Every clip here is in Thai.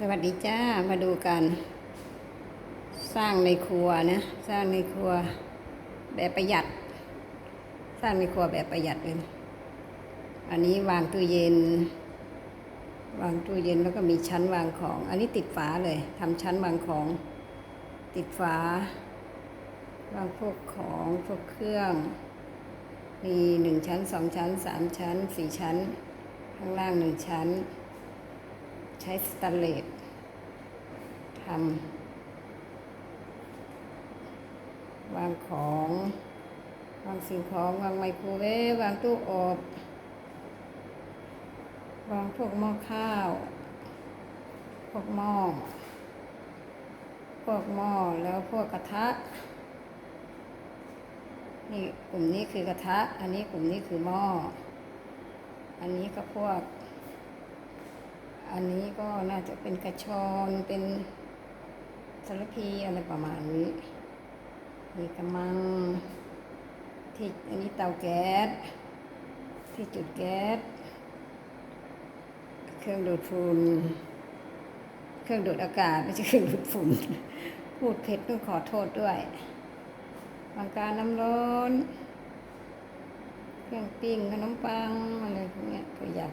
สวัสดีจ้า มาดูกัน สร้างในครัวนะ สร้างในครัวแบบประหยัด สร้างในครัวแบบประหยัดเลยอันนี้วางตู้เย็น วางตู้เย็นแล้วก็มีชั้นวางของ อันนี้ติดฝาเลยทำชั้นวางของ ติดฝา วางพวกของพวกเครื่อง มีหนึ่งชั้นสองชั้นสามชั้นสี่ชั้น ข้างล่างหนึ่งชั้น ช้สแตนเลสทำวางของวางสิ่งของวางไมโครเวฟวางตู้อบวางพวกหม้อข้าว พวกหม้อ พวกหม้อแล้วพวกกระทะ นี่กลุ่มนี้คือกระทะ อันนี้กลุ่มนี้คือหม้อ อันนี้ก็พวก อันนี้ก็น่าจะเป็นกระชอนเป็นสารพีอะไรประมาณนี้มีกระมัง ที่อันนี้เตาแก๊ส ที่จุดแก๊ส เครื่องดูดฝุ่น เครื่องดูดอากาศไม่ใช่เครื่องดูดฝุ่น พูดเผ็ดต้องขอโทษด้วยบางการน้ำร้อน เครื่องปิ้งขนมปังอะไรพวกนี้ยก็อยาก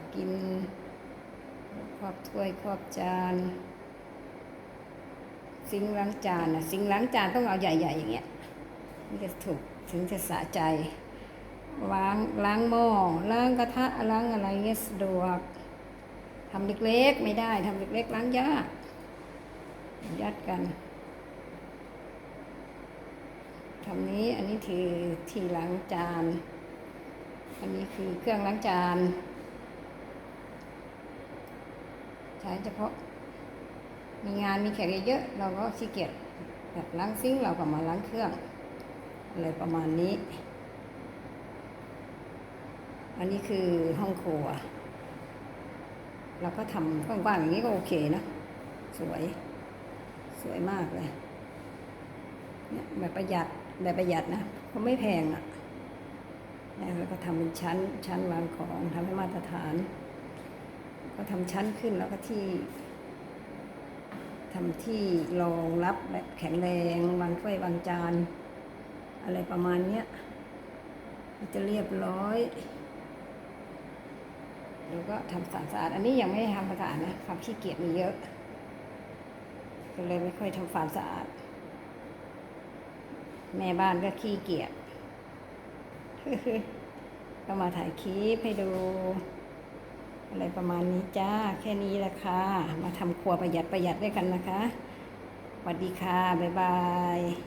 อบถ้วยครอบจานซิงล้างจานนะซิงล้างจานต้องเอาใหญ่ ๆ อย่างเงี้ยมันจะถูกถึงจะสะใจล้างล้างหม้อล้างกระทะล้างอะไรเงี้ยสะดวกทำเล็กๆ ไม่ได้ทำเล็กๆล้างยากยัดกันทำนี้อันนี้คือที่ล้างจาน อันนี้คือเครื่องล้างจาน ใช้เฉพาะ มีงานมีแขกเยอะๆเราก็ขี้เกียจแบบล้างซิงค์เราก็มาล้างเครื่องอะไรประมาณนี้ อันนี้คือห้องครัว เราก็ทำกว้างๆอย่างนี้ก็โอเคนะ สวย สวยมากเลยเนี่ยแบบประหยัดแบบประหยัดนะเขาะไม่แพงอะ่ะแล้วก็ทำเป็นชั้นชั้นวางของทำให้มาตรฐาน ก็ทำชั้นขึ้นแล้วก็ที่ทำที่รองรับแบบแข็งแรงวางถ้วยวางจาน อะไรประมาณเนี้ยมันจะเรียบร้อยแล้วก็ทำสะอาด อันนี้ยังไม่ได้ทำความสะอาดนะความขี้เกียจมีเยอะก็เลยไม่ค่อยทำความสะอาด แม่บ้านก็ขี้เกียจก็มาถ่ายคลิปให้ดู อะไรประมาณนี้จ้า แค่นี้แหละค่ะ มาทำครัวประหยัดประหยัดด้วยกันนะคะสวัสดีค่ะ บ๊ายบาย